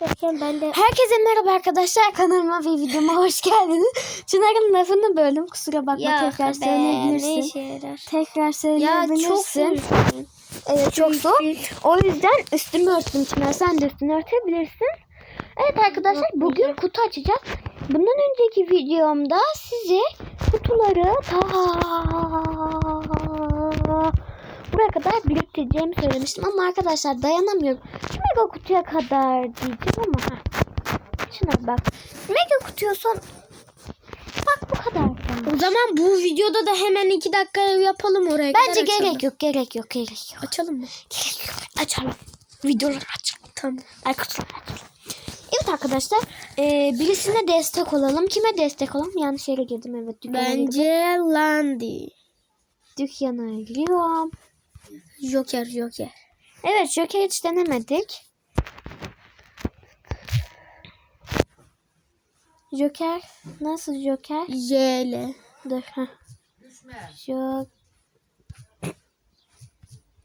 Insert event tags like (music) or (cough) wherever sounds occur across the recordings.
açarken ben de Herkese merhaba arkadaşlar. Kanalıma ve videoma hoş geldiniz. Çınar'ın lafını böldüm. Kusura bakma tekrar ne söyleyebilirsin. Tekrar Ya söyleyebilirsin. çok soğuk. Evet çok soğuk. O yüzden üstümü örttüm Çınar. Sen de üstünü örtebilirsin. Evet arkadaşlar bugün kutu açacağız. Bundan önceki videomda size kutuları ta buraya kadar biriktireceğimi söylemiştim ama arkadaşlar dayanamıyorum. Şu mega kutuya kadar diyeceğim ama ha. Şuna bak. Mega kutuya son bak bu kadar. O zaman bu videoda da hemen iki dakika yapalım oraya. Bence kadar açalım. gerek yok, gerek yok, gerek yok. Açalım mı? Gerek yok. Açalım. Videoları açalım. Tamam. Kutuları açalım. Evet arkadaşlar, e, birisine destek olalım. Kime destek olalım? Yanlış yere girdim evet. Dükkana girdim. Bence Landy. Dükkana giriyorum. Joker Joker. Evet, Joker hiç denemedik. Joker, nasıl Joker? Yele. Dur. Heh. Şu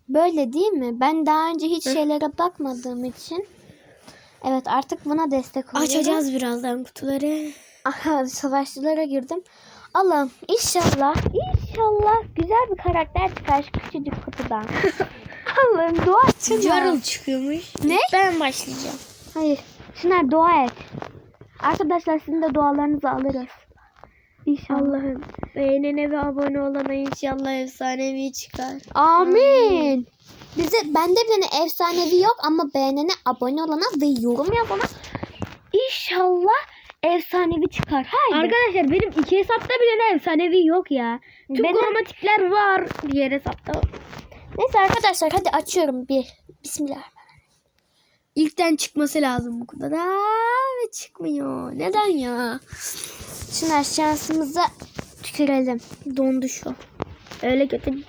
Böyle değil mi? Ben daha önce hiç şeylere bakmadığım için. Evet artık buna destek oluyorum. Açacağız birazdan kutuları. Aha savaşçılara girdim. Allah'ım inşallah inşallah güzel bir karakter çıkar şu küçücük kutudan. (laughs) Allah'ım dua et. Jarl çıkıyormuş. Ne? Ben başlayacağım. Hayır. Çınar dua et. Arkadaşlar sizin de dualarınızı alırız. İnşallah. Allah'ım beğenene ve abone olana inşallah efsanevi çıkar. Amin. Bize bende bile efsanevi yok ama beğenene, abone olana ve yorum yazana inşallah efsanevi çıkar. Haydi. Arkadaşlar benim iki hesapta bile efsanevi yok ya. Tüm Benim- kromatikler var diğer hesapta. Neyse arkadaşlar hadi açıyorum bir. Bismillah. İlkten çıkması lazım bu kadar. Aa, ve çıkmıyor. Neden ya? Çınar şansımıza tükürelim. Dondu şu. Öyle kötü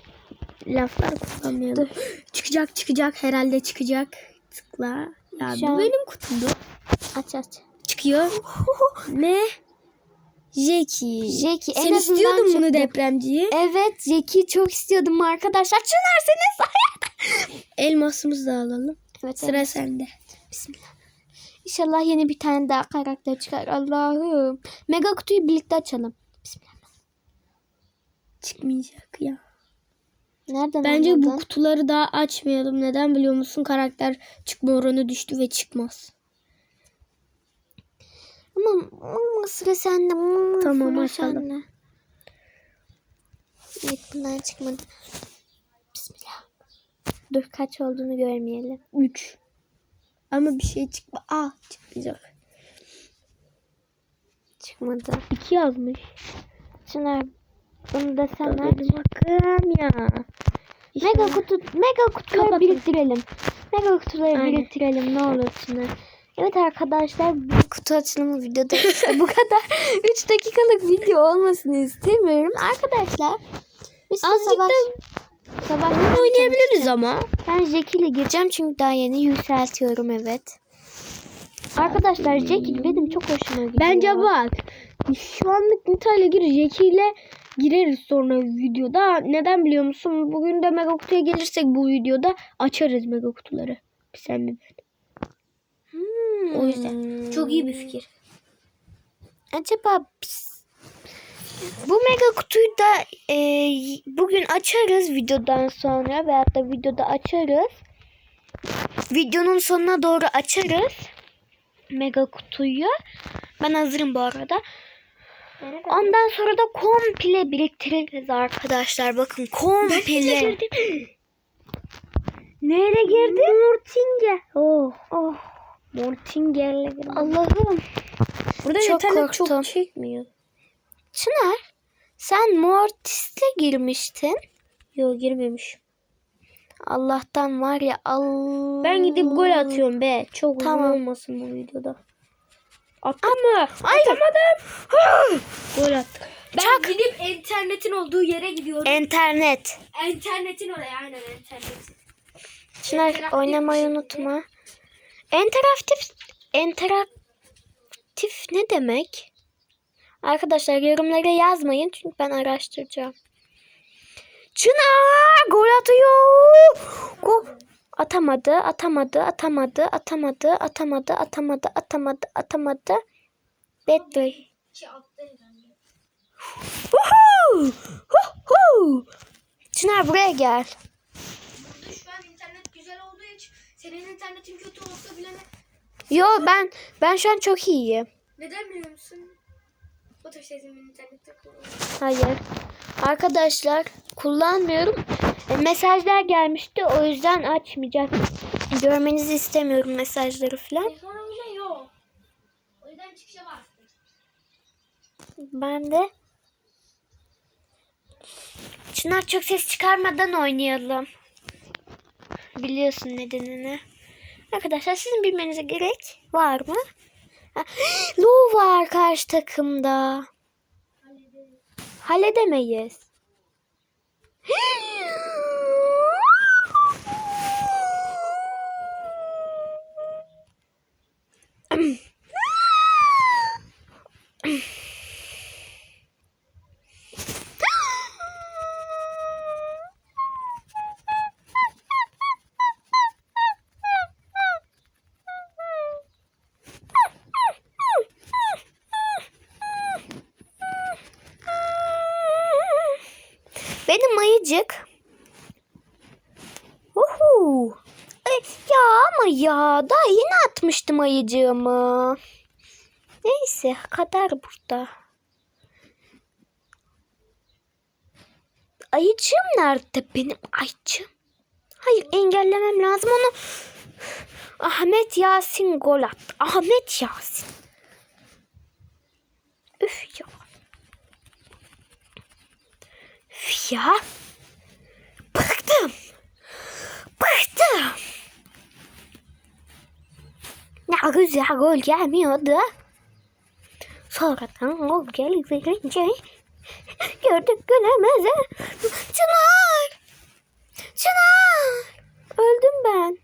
laflar kullanmayalım. Çıkacak çıkacak herhalde çıkacak. Tıkla. Ya bu benim kutumdu. Aç aç. Çıkıyor. (laughs) ne? Jackie, en Sen azından istiyordun bunu çıktı. depremciyi. Evet Zeki çok istiyordum arkadaşlar. Çınar senin. Elmasımızı da alalım. Evet, Sıra evet. sende. Bismillah. İnşallah yeni bir tane daha karakter çıkar. Allah'ım. Mega kutuyu birlikte açalım. Bismillah. Çıkmayacak ya. Nereden Bence bu anladın? kutuları daha açmayalım. Neden biliyor musun? Karakter çıkma oranı düştü ve çıkmaz. Ama, ama sıra sende. ama Tamam, sıra açalım. sende. Evet bunlar çıkmadı. Bismillah. Dur kaç olduğunu görmeyelim. 3. Ama bir şey çıkma. Aa çıkmayacak. Çıkmadı. 2 yazmış. Çınar bunu da sen aç. Hakkım ya. Mega kutu, mega kutuları biriktirelim. Mega kutuları Aynen. biriktirelim ne olur Çınar. Evet arkadaşlar bu kutu açılımı videoda işte (laughs) bu kadar 3 dakikalık video olmasını istemiyorum. Arkadaşlar biz Azıcık savaş, da savaş oynayabiliriz ama. Ben Jack ile gireceğim çünkü daha yeni yükseltiyorum evet. Arkadaşlar Jack benim çok hoşuma gidiyor. Bence bak. Şu anlık Nita'yla gir. Jackie ile gireriz sonra videoda. Neden biliyor musun? Bugün de Mega Kutu'ya gelirsek bu videoda açarız Mega Kutuları. Sen mi ben? Hmm. O yüzden. Çok iyi bir fikir. Acaba biz- bu mega kutuyu da e, bugün açarız videodan sonra veyahut da videoda açarız. Videonun sonuna doğru açarız mega kutuyu. Ben hazırım bu arada. Ondan sonra da komple biriktiririz arkadaşlar. Bakın komple. Nereye girdin? Mortinger. Oh. Oh Mortinger'le. Allah'ım. Burada çok internet korktum. çok çekmiyor. Çınar sen Mortis'le girmiştin. Yok girmemiş. Allah'tan var ya Allah. Ben gidip gol atıyorum be. Çok Tamam. uzun olmasın bu videoda. Attın mı? Hayır. Atamadım. (gasps) gol attık. Ben Çak. gidip internetin olduğu yere gidiyorum. İnternet. internetin oraya aynen internetin. Çınar oynamayı unutma. Interaktif interaktif ne demek? Arkadaşlar yorumlara yazmayın çünkü ben araştıracağım. Çınar gol atıyor. Gol. Atamadı, atamadı, atamadı, atamadı, atamadı, atamadı, atamadı, atamadı. Woohoo! Çınar buraya gel. Burada şu an internet güzel olduğu için senin internetin kötü olsa bile ne- Yo ben ben şu an çok iyiyim. neden biliyor musun? Fatoş teyzemin internette kullanıyor. Hayır. Arkadaşlar kullanmıyorum. E, mesajlar gelmişti o yüzden açmayacak. Görmenizi istemiyorum mesajları falan. Telefonu bile yok. O yüzden çıkışa bastım. Ben de Çınar çok ses çıkarmadan oynayalım. Biliyorsun nedenini. Arkadaşlar sizin bilmenize gerek var mı? (gasps) Lu var karşı takımda. Halledemeyiz. (gasps) Benim ayıcık. Uhu. Ay, ya ama ya daha yeni atmıştım ayıcığımı. Neyse kadar burada. Ayıcığım nerede benim ayıcığım? Hayır engellemem lazım onu. Ahmet Yasin gol attı. Ahmet Yasin. Üf ya. Üf ya. Ne güzel gol gelmiyordu. Sonradan gol gelince gördük gülemeze. Çınar. Çınar. Öldüm ben.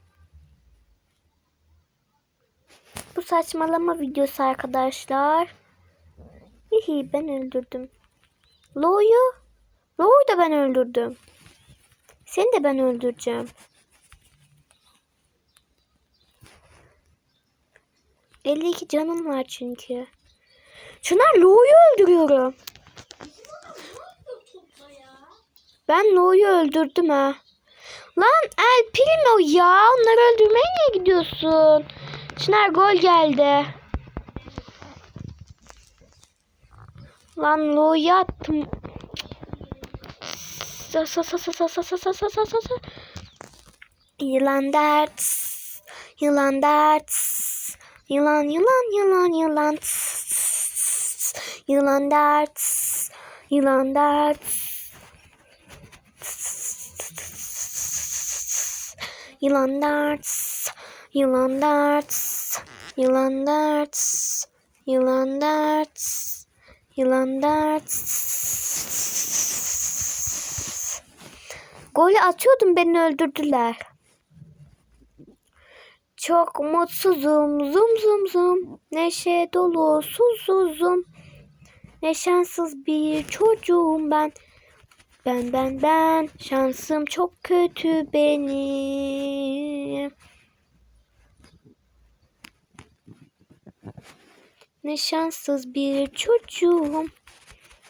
Bu saçmalama videosu arkadaşlar. Hihi ben öldürdüm. Lo'yu. Lo'yu da ben öldürdüm. Seni de ben öldüreceğim. Elli iki canım var çünkü. Çınar Lo'yu öldürüyorum. Ben Lo'yu öldürdüm ha. Lan El Primo ya. Onları öldürmeye niye gidiyorsun? Çınar gol geldi. Lan Lo'yu attım. Sa sa sa sa sa sa sa sa sa sa sa. Yılan dert. Yılan dert. Yılan yılan yılan yılan. Yılan dert. Yılan dert. Yılan dert. Yılan dert. Yılan dert. Yılan dert. Yılan dert. Golü atıyordum beni öldürdüler. Çok mutsuzum zum zum zum. Neşe dolu susuzum. Ne şanssız bir çocuğum ben. Ben ben ben şansım çok kötü benim. Ne şanssız bir çocuğum.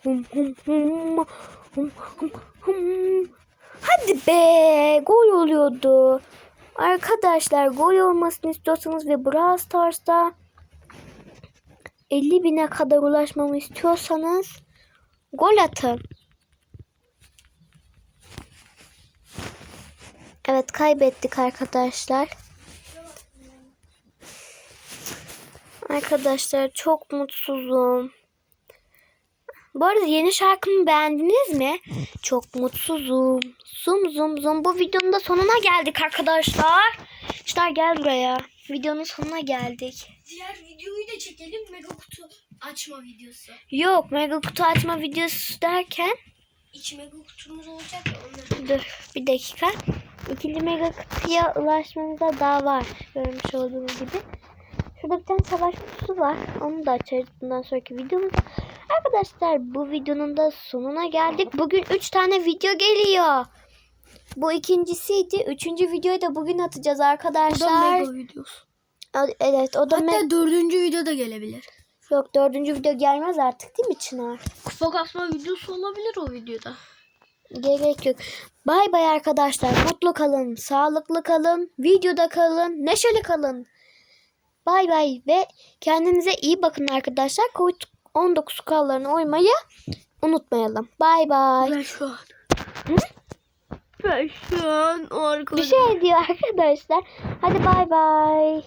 Hum hum hum hum hum hum. Hadi be gol oluyordu. Arkadaşlar gol olmasını istiyorsanız ve Brawl Stars'ta 50 bine kadar ulaşmamı istiyorsanız gol atın. Evet kaybettik arkadaşlar. Arkadaşlar çok mutsuzum. Bu arada yeni şarkımı beğendiniz mi? Çok mutsuzum. Zum zum zum. Bu videonun da sonuna geldik arkadaşlar. Çınar gel buraya. Videonun sonuna geldik. Diğer videoyu da çekelim. Mega kutu açma videosu. Yok mega kutu açma videosu derken İki mega kutumuz olacak ya onları. dur bir dakika. İkinci mega kutuya ulaşmamıza daha var. Görmüş olduğunuz gibi. Şurada bir tane savaş kutusu var. Onu da açarız bundan sonraki videomuzda. Arkadaşlar bu videonun da sonuna geldik. Bugün 3 tane video geliyor. Bu ikincisiydi. Üçüncü videoyu da bugün atacağız Bu da arkadaşlar. mega videosu. Evet o da Hatta dördüncü video da gelebilir. Yok dördüncü video gelmez artık değil mi Çınar? Kupa kasma videosu olabilir o videoda. Gerek yok. Bay bay arkadaşlar. Mutlu kalın, sağlıklı kalın, videoda kalın, neşeli kalın. Bay bay ve kendinize iyi bakın arkadaşlar. Covid-19 kurallarına uymayı unutmayalım. Bay bay. Ben şu an. Ben şu an o Bir şey diyor arkadaşlar. Hadi bay bay.